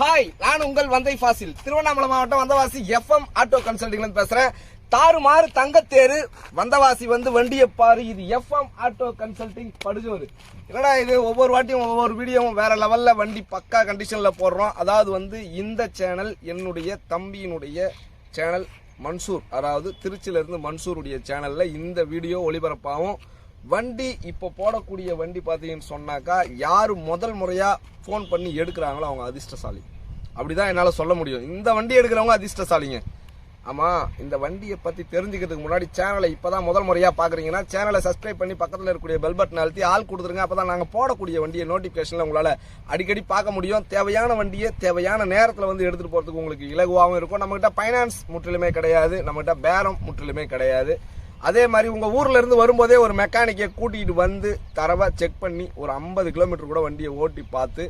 Hi நான் உங்கள் வந்தை ஃபாசில். திருவண்ணாமலை மாவட்டம் வந்தவாசி எஃப்எம் ஆட்டோ கன்சல்டிங்லேருந்து பேசுகிறேன் தாறுமாறு தங்கத்தேரு வந்தவாசி வந்து வண்டியை பாரு இது எஃப்எம் ஆட்டோ கன்சல்டிங் படுஜோரு என்னடா இது? ஒவ்வொரு வாட்டியும் ஒவ்வொரு வீடியோவும் வேற லெவலில் வண்டி பக்கா கண்டிஷனில் போடுறோம். அதாவது வந்து இந்த சேனல் என்னுடைய தம்பியினுடைய சேனல் மன்சூர் அதாவது திருச்சியிலேருந்து மன்சூருடைய சேனலில் இந்த வீடியோ ஒளிபரப்பாகும். வண்டி இப்போ போடக்கூடிய வண்டி பார்த்தீங்கன்னு சொன்னாக்கா யார் முதல் முறையாக ஃபோன் பண்ணி எடுக்கிறாங்களோ அவங்க அதிர்ஷ்டசாலி. அப்படிதான் என்னால் சொல்ல முடியும். இந்த வண்டி எடுக்கிறவங்க அதிர்ஷ்டசாலிங்க. ஆமாம் இந்த வண்டியை பற்றி தெரிஞ்சுக்கிறதுக்கு முன்னாடி சேனலை இப்போ தான் முதல் முறையாக பார்க்குறீங்கன்னா சேனலை சப்ஸ்கிரைப் பண்ணி பக்கத்தில் இருக்கக்கூடிய பெல் பட்டன் அழுத்தி ஆள் கொடுத்துருங்க. அப்போ தான் நாங்கள் போடக்கூடிய வண்டியை நோட்டிஃபிகேஷனில் உங்களால் அடிக்கடி பார்க்க முடியும். தேவையான வண்டியை தேவையான நேரத்தில் வந்து எடுத்துகிட்டு போகிறதுக்கு உங்களுக்கு இலகுவாகவும் இருக்கும். நம்மகிட்ட ஃபைனான்ஸ் முற்றிலுமே கிடையாது. நம்மகிட்ட பேரம் முற்றிலுமே கிடையாது. அதே மாதிரி உங்கள் ஊரில் இருந்து வரும்போதே ஒரு மெக்கானிக்கை கூட்டிகிட்டு வந்து தரவை செக் பண்ணி ஒரு ஐம்பது கிலோமீட்டர் கூட வண்டியை ஓட்டி பார்த்து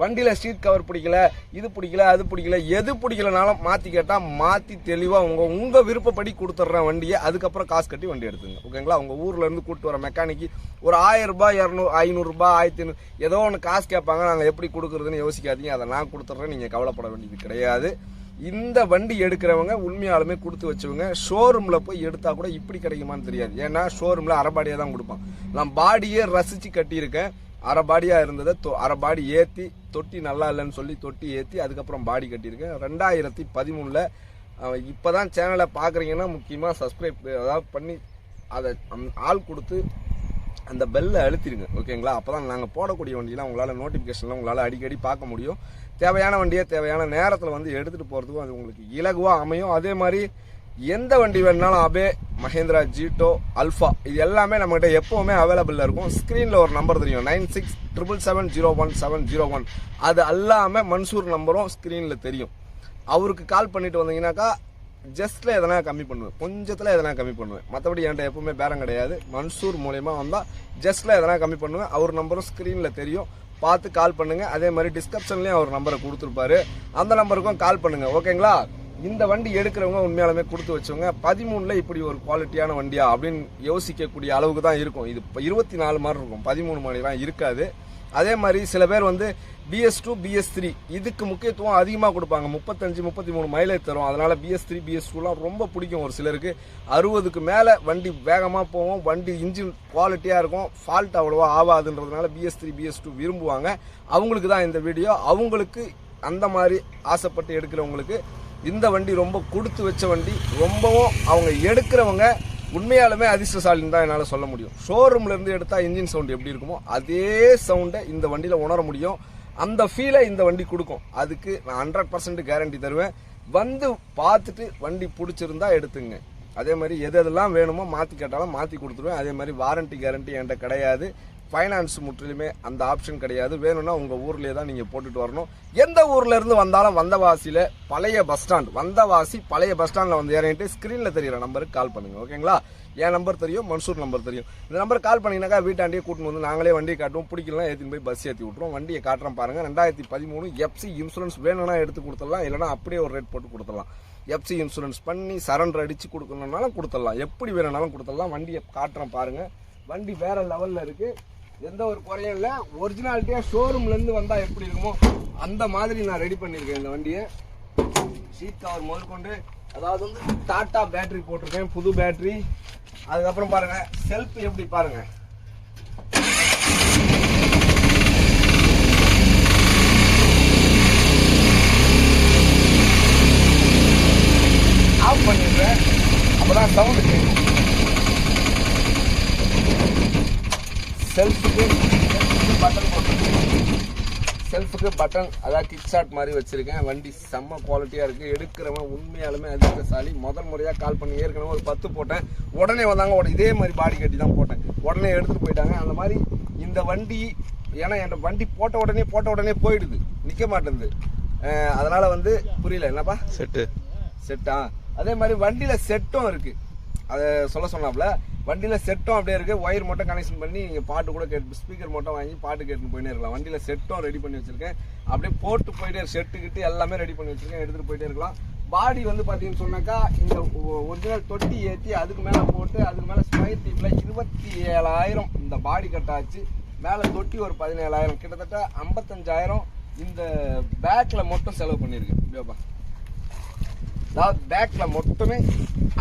வண்டியில் சீட் கவர் பிடிக்கல இது பிடிக்கல அது பிடிக்கல எது பிடிக்கலனாலும் மாற்றி கேட்டால் மாற்றி தெளிவாக உங்கள் உங்கள் விருப்பப்படி கொடுத்துட்றேன் வண்டியை. அதுக்கப்புறம் காசு கட்டி வண்டி எடுத்துங்க. ஓகேங்களா உங்கள் ஊர்லேருந்து கூப்பிட்டு கூட்டு வர மெக்கானிக்கு ஒரு ஆயிரரூபா இரநூறு ஐநூறுரூபா ஆயிரத்தி ஐநூறு ஏதோ ஒன்று காசு கேட்பாங்க. நாங்கள் எப்படி கொடுக்குறதுன்னு யோசிக்காதீங்க. அதை நான் கொடுத்துட்றேன். நீங்கள் கவலைப்பட வேண்டியது கிடையாது. இந்த வண்டி எடுக்கிறவங்க உண்மையாலுமே கொடுத்து வச்சவங்க ஷோரூமில் போய் எடுத்தால் கூட இப்படி கிடைக்குமான்னு தெரியாது. ஏன்னா ஷோரூமில் அரைபாடியா தான் கொடுப்பான். நான் பாடியே ரசித்து கட்டியிருக்கேன். அரை பாடியாக இருந்ததை தொ- அரை பாடி ஏற்றி தொட்டி நல்லா இல்லைன்னு சொல்லி தொட்டி ஏற்றி அதுக்கப்புறம் பாடி கட்டியிருக்கேன். ரெண்டாயிரத்தி பதிமூணில் இப்போ தான் சேனலை பார்க்குறீங்கன்னா முக்கியமாக சப்ஸ்கிரைப் அதாவது பண்ணி அதை ஆள் கொடுத்து அந்த பெல்லை அழுத்திடுங்க ஓகேங்களா? அப்பதான் நாங்கள் போடக்கூடிய வண்டியெலாம் உங்களால் நோட்டிஃபிகேஷன்லாம் உங்களால் அடிக்கடி பார்க்க முடியும். தேவையான வண்டியை தேவையான நேரத்தில் வந்து எடுத்துகிட்டு போகிறதுக்கும் அது உங்களுக்கு இலகுவாக அமையும். அதே மாதிரி எந்த வண்டி வேணுனாலும் அபே மஹேந்திரா ஜீட்டோ அல்ஃபா இது எல்லாமே நம்மகிட்ட எப்போவுமே அவைலபிளாக இருக்கும். ஸ்க்ரீனில் ஒரு நம்பர் தெரியும். Nine six triple seven zero one seven zero one. அது அல்லாமல் மன்சூர் நம்பரும் ஸ்க்ரீனில் தெரியும். அவருக்கு கால் பண்ணிட்டு வந்தீங்கன்னாக்கா ஜஸ்ட்ல எதனா கம்மி பண்ணுவேன். கொஞ்சத்தில் எதனா கம்மி பண்ணுவேன். மற்றபடி என்கிட்ட எப்பவுமே பேரம் கிடையாது. மன்சூர் மூலயமா வந்தால் ஜஸ்ட்ல எதனா கம்மி பண்ணுவேன். அவர் நம்பரும் ஸ்க்ரீனில் தெரியும். பார்த்து கால் பண்ணுங்கள் அதே மாதிரி டிஸ்கிரிப்ஷன்லேயும் அவர் நம்பரை கொடுத்துருப்பாரு. அந்த நம்பருக்கும் கால் பண்ணுங்கள் ஓகேங்களா இந்த வண்டி எடுக்கிறவங்க உண்மையாலுமே கொடுத்து வச்சவங்க பதிமூணுல இப்படி ஒரு குவாலிட்டியான வண்டியா அப்படின்னு யோசிக்கக்கூடிய அளவுக்கு தான் இருக்கும். இது இப்போ இருபத்தி நாலு மாதிரி இருக்கும். பதிமூணு மாதிரிலாம் இருக்காது. அதே மாதிரி சில பேர் வந்து பிஎஸ் டூ பிஎஸ் த்ரீ இதுக்கு முக்கியத்துவம் அதிகமாக கொடுப்பாங்க. முப்பத்தஞ்சு முப்பத்தி மூணு மைலேஜ் தரும். அதனால பிஎஸ் த்ரீ பிஎஸ் டூலாம் ரொம்ப பிடிக்கும் ஒரு சிலருக்கு. அறுபதுக்கு மேலே வண்டி வேகமாக போவோம் வண்டி இன்ஜின் குவாலிட்டியாக இருக்கும். ஃபால்ட் அவ்வளோவா ஆகாதுன்றதுனால பிஎஸ் த்ரீ பிஎஸ் டூ விரும்புவாங்க. அவங்களுக்கு தான் இந்த வீடியோ அவங்களுக்கு அந்த மாதிரி ஆசைப்பட்டு எடுக்கிறவங்களுக்கு இந்த வண்டி ரொம்ப கொடுத்து வச்ச வண்டி ரொம்பவும் அவங்க எடுக்கிறவங்க உண்மையாலுமே அதிர்ஷ்டசாலின்னு தான் என்னால் சொல்ல முடியும். ஷோரூம்லேருந்து எடுத்தால் இன்ஜின் சவுண்டு எப்படி இருக்குமோ அதே சவுண்டை இந்த வண்டியில் உணர முடியும். அந்த ஃபீலை இந்த வண்டி கொடுக்கும். அதுக்கு நான் ஹண்ட்ரட் பர்சன்ட் கேரண்டி தருவேன். வந்து பார்த்துட்டு வண்டி பிடிச்சிருந்தா எடுத்துங்க. அதே மாதிரி எது எதெல்லாம் வேணுமோ மாற்றி கேட்டாலும் மாற்றி கொடுத்துருவேன். அதே மாதிரி வாரண்டி கேரண்டி என்கிட்ட கிடையாது. ஃபைனான்ஸ் முற்றிலுமே அந்த ஆப்ஷன் கிடையாது. வேணும்னா உங்கள் ஊர்லேயே தான் நீங்கள் போட்டுட்டு வரணும். எந்த ஊர்லேருந்து வந்தாலும் வந்தவாசியில் பழைய பஸ் ஸ்டாண்ட் வந்தவாசி பழைய பஸ் ஸ்டாண்டில் வந்து இறங்கிட்டு ஸ்க்ரீனில் தெரியிற நம்பருக்கு கால் பண்ணுங்க ஓகேங்களா என் நம்பர் தெரியும் மன்சூர் நம்பர் தெரியும். இந்த நம்பர் கால் பண்ணீங்கன்னாக்கா வீட்டாண்டியே கூட்டின்னு வந்து நாங்களே வண்டியை காட்டுவோம். பிடிக்கலாம் ஏற்றின்னு போய் பஸ் ஏற்றி விட்ருவோம் வண்டியை காட்டுறோம் பாருங்கள் ரெண்டாயிரத்தி பதிமூணு எஃப்சி இன்சூரன்ஸ் வேணும்னா எடுத்து கொடுத்துடலாம். இல்லைனா அப்படியே ஒரு ரேட் போட்டு கொடுத்துடலாம். எஃப்சி இன்சூரன்ஸ் பண்ணி சரண்டர் அடித்து கொடுக்கணுன்னாலும் கொடுத்துடலாம். எப்படி வேணும்னாலும் கொடுத்துடலாம். வண்டியை காட்டுறோம் பாருங்கள் வண்டி வேறு லெவலில் இருக்குது எந்த ஒரு குறையும் இல்லை. ஒரிஜினாலிட்டியாக ஷோரூம்லேருந்து வந்தால் எப்படி இருக்குமோ அந்த மாதிரி நான் ரெடி பண்ணியிருக்கேன் இந்த வண்டியை. சீட் கவர் முதற்கொண்டு அதாவது வந்து டாட்டா பேட்ரி போட்டிருக்கேன் புது பேட்ரி அதுக்கப்புறம் பாருங்கள் செல்ஃப் எப்படி பாருங்கள் செல்ஃபுக்கு பட்டன் போட்டிருக்கேன். செல்ஃபுக்கு பட்டன் அதாவது கிக் ஷாட் மாதிரி வச்சிருக்கேன். வண்டி செம்ம குவாலிட்டியாக இருக்குது எடுக்கிறவன் உண்மையாலுமே அதிர்ஷ்டசாலி. முதல் முறையாக கால் பண்ணி ஏற்கனவே ஒரு பத்து போட்டேன். உடனே வந்தாங்க உடனே இதே மாதிரி பாடி கட்டி தான் போட்டேன். உடனே எடுத்துகிட்டு போயிட்டாங்க. அந்த மாதிரி இந்த வண்டி ஏன்னா என் வண்டி போட்ட உடனே போட்ட உடனே போயிடுது. நிற்க மாட்டேங்குது. அதனால வந்து புரியல. என்னப்பா? செட்டு செட்டா அதே மாதிரி வண்டியில செட்டும் இருக்கு. அதை சொல்ல சொன்னாப்ல. வண்டியில் செட்டும் அப்படியே இருக்குது ஒயர் மட்டும் கனெக்ஷன் பண்ணி நீங்கள் பாட்டு கூட கேட்டு ஸ்பீக்கர் மட்டும் வாங்கி பாட்டு கேட்டு போயிட்டே இருக்கலாம். வண்டியில் செட்டும் ரெடி பண்ணி வச்சிருக்கேன். அப்படியே போட்டு போயிட்டே செட்டுக்கிட்டு எல்லாமே ரெடி பண்ணி வச்சிருக்கேன். எடுத்துகிட்டு போயிட்டே இருக்கலாம். பாடி வந்து பார்த்தீங்கன்னு சொன்னாக்கா இந்த ஒரிஜினல் தொட்டி ஏற்றி அதுக்கு மேலே போட்டு அதுக்கு மேலே ஸ்கொயர் டீப்ல இருபத்தி ஏழாயிரம் இந்த பாடி கட்டாச்சு மேலே தொட்டி ஒரு பதினேழாயிரம். கிட்டத்தட்ட ஐம்பத்தஞ்சாயிரம் இந்த பேக்கில் மட்டும் செலவு பண்ணியிருக்கேன். இப்படியாப்பா. அதாவது பேக்கில் மட்டுமே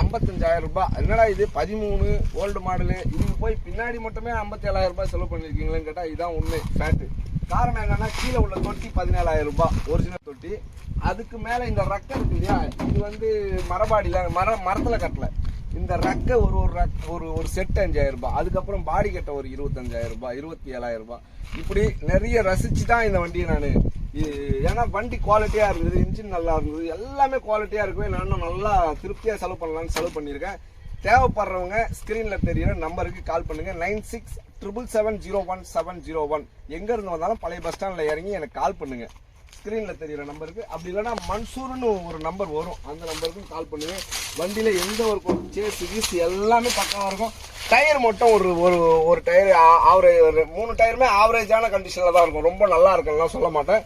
ஐம்பத்தஞ்சாயிரம் ரூபாய். என்னடா இது? பதிமூணு ஓல்டு மாடலு இதுக்கு போய் பின்னாடி மட்டுமே ஐம்பத்தி ஏழாயிரம் ரூபாய் செலவு பண்ணியிருக்கீங்களேன்னு கேட்டால் இதுதான் உண்மை ஃபேட்டு காரணம் என்னன்னா கீழே உள்ள தொட்டி பதினேழாயிரம் ரூபாய் ஒரிஜினல் தொட்டி. அதுக்கு மேலே இந்த ரக்கம் இருக்கு இல்லையா? இது வந்து மரபாடியில் மர மரத்தில் கட்டலை. இந்த ரக்க ஒரு ஒரு ரக் ஒரு ஒரு செட் அஞ்சாயிரம் ரூபாய். அதுக்கப்புறம் பாடி கட்ட ஒரு இருபத்தஞ்சாயிரம் ரூபாய் இருபத்தி ஏழாயிரம் ரூபாய். இப்படி நிறைய ரசிச்சு தான் இந்த வண்டியை நான் ஏன்னா வண்டி குவாலிட்டியா இருந்தது இன்ஜின் நல்லா இருந்தது எல்லாமே குவாலிட்டியா இருக்கவே நானும் நல்லா திருப்தியாக செலவு பண்ணலாம்னு செலவு பண்ணியிருக்கேன். தேவைப்படுறவங்க ஸ்க்ரீனில் தெரியிற நம்பருக்கு கால் பண்ணுங்க. Nine six triple seven zero one seven zero one எங்கேருந்து வந்தாலும் பழைய பஸ் ஸ்டாண்டில் இறங்கி எனக்கு கால் பண்ணுங்கள் ஸ்க்ரீனில் தெரிகிற நம்பருக்கு அப்படி இல்லைன்னா மன்சூர்னு ஒரு நம்பர் வரும். அந்த நம்பருக்கும் கால் பண்ணுவேன் வண்டியில் எந்த ஒரு சேஸ் கீஸ் எல்லாமே பக்கமா இருக்கும். டயர் மட்டும் ஒரு ஒரு ஒரு டயர் ஆவரேஜ் மூணு டயருமே ஆவரேஜான கண்டிஷனில் தான் இருக்கும். ரொம்ப நல்லா இருக்குன்னு சொல்ல மாட்டேன்.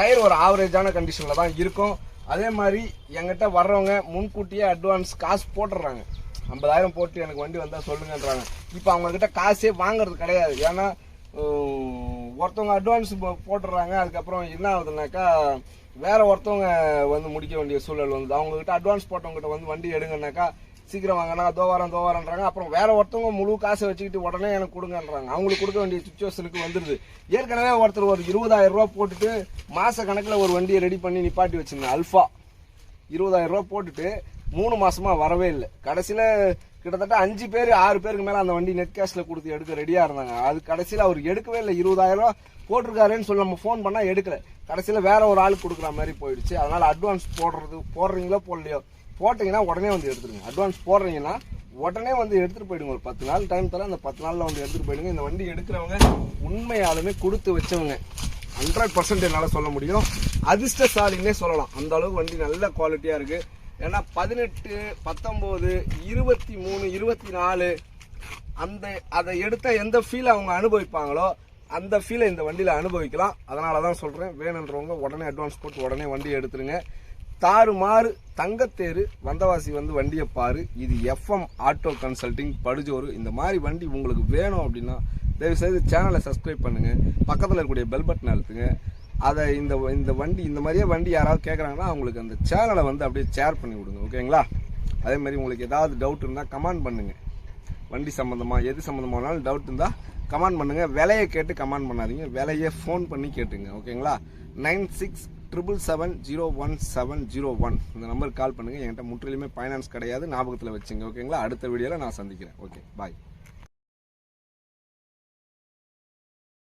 டயர் ஒரு ஆவரேஜான கண்டிஷனில் தான் இருக்கும். அதே மாதிரி எங்கிட்ட வர்றவங்க முன்கூட்டியே அட்வான்ஸ் காசு போட்டுடுறாங்க. ஐம்பதாயிரம் போட்டு எனக்கு வண்டி வந்தால் சொல்லுங்கன்றாங்க. இப்போ அவங்கக்கிட்ட காசே வாங்குறது கிடையாது. ஏன்னா ஒருத்தவங்க அட்வான்ஸ் போட்டுடுறாங்க அதுக்கப்புறம் என்ன ஆகுதுனாக்கா வேற ஒருத்தவங்க வந்து முடிக்க வேண்டிய சூழல் வந்து அவங்ககிட்ட அட்வான்ஸ் போட்டவங்ககிட்ட வந்து வண்டி எடுங்கனாக்கா சீக்கிரம் வாங்கினா தோவாரம் தோவாரன்றாங்க அப்புறம் வேற ஒருத்தவங்க முழு காசை வச்சுக்கிட்டு உடனே எனக்கு கொடுங்கன்றாங்க. அவங்களுக்கு கொடுக்க வேண்டிய சுச்சுவேஷனுக்கு வந்துருது. ஏற்கனவே ஒருத்தர் ஒரு இருபதாயிரம் ரூபா போட்டுட்டு மாச கணக்கில் ஒரு வண்டியை ரெடி பண்ணி நிப்பாட்டி வச்சிருந்தேன் அல்ஃபா இருபதாயிரம் ரூபா போட்டுட்டு மூணு மாசமா வரவே இல்லை. கடைசியில் கிட்டத்தட்ட அஞ்சு பேர் ஆறு பேருக்கு மேலே அந்த வண்டி நெட் கேஷ்ல கொடுத்து எடுக்க ரெடியாக இருந்தாங்க. அது கடைசியில் அவர் எடுக்கவே இல்லை. இருபதாயிரம் ரூபா போட்டிருக்காருன்னு சொல்லி நம்ம ஃபோன் பண்ணால் எடுக்கல. கடைசியில் வேற ஒரு ஆளுக்கு கொடுக்குற மாதிரி போயிடுச்சு. அதனால் அட்வான்ஸ் போடுறது போடுறீங்களோ போடலையோ போட்டிங்கன்னா உடனே வந்து எடுத்துருங்க. அட்வான்ஸ் போடுறீங்கன்னா உடனே வந்து எடுத்துகிட்டு போயிடுங்க. ஒரு பத்து நாள் டைம் தர அந்த பத்து நாளில் வந்து எடுத்துகிட்டு போயிடுங்க. இந்த வண்டி எடுக்கிறவங்க உண்மையாலுமே கொடுத்து வச்சவங்க. ஹண்ட்ரட் பர்சன்ட் என்னால் சொல்ல முடியும். அதிர்ஷ்டசாலின்னே சொல்லலாம். அந்த அளவுக்கு வண்டி நல்ல குவாலிட்டியாக இருக்குது ஏன்னா பதினெட்டு பத்தொம்போது இருபத்தி மூணு இருபத்தி நாலு அந்த அதை எடுத்த எந்த ஃபீல் அவங்க அனுபவிப்பாங்களோ அந்த ஃபீலை இந்த வண்டியில் அனுபவிக்கலாம். அதனால தான் சொல்கிறேன் வேணுன்றவங்க உடனே அட்வான்ஸ் போட்டு உடனே வண்டியை எடுத்துருங்க. தாறுமாறு தங்கத்தேரு வந்தவாசி வந்து வண்டியை பாரு. இது எஃப்எம் ஆட்டோ கன்சல்டிங் படுஜோறு. இந்த மாதிரி வண்டி உங்களுக்கு வேணும் அப்படின்னா தயவு செய்து சேனலை சப்ஸ்கிரைப் பண்ணுங்க. பக்கத்தில் இருக்கக்கூடிய பெல் பட்டன் அழுத்துங்க. அதை இந்த இந்த வண்டி இந்த மாதிரியே வண்டி யாராவது கேட்குறாங்கன்னா அவங்களுக்கு அந்த சேனலை வந்து அப்படியே ஷேர் பண்ணி விடுங்க ஓகேங்களா அதே மாதிரி உங்களுக்கு ஏதாவது டவுட் இருந்தால் கமெண்ட் பண்ணுங்கள் வண்டி சம்மந்தமாக எது சம்மந்தமானாலும் டவுட் இருந்தால் கமெண்ட் பண்ணுங்கள் விலையை கேட்டு கமெண்ட் பண்ணாதீங்க. விலையை ஃபோன் பண்ணி கேட்டுங்க ஓகேங்களா nine six triple seven zero one seven zero one இந்த நம்பருக்கு கால் பண்ணுங்கள் என்கிட்ட முற்றிலுமே ஃபைனான்ஸ் கிடையாது. ஞாபகத்தில் வச்சுங்க ஓகேங்களா அடுத்த வீடியோவில் நான் சந்திக்கிறேன். Okay bye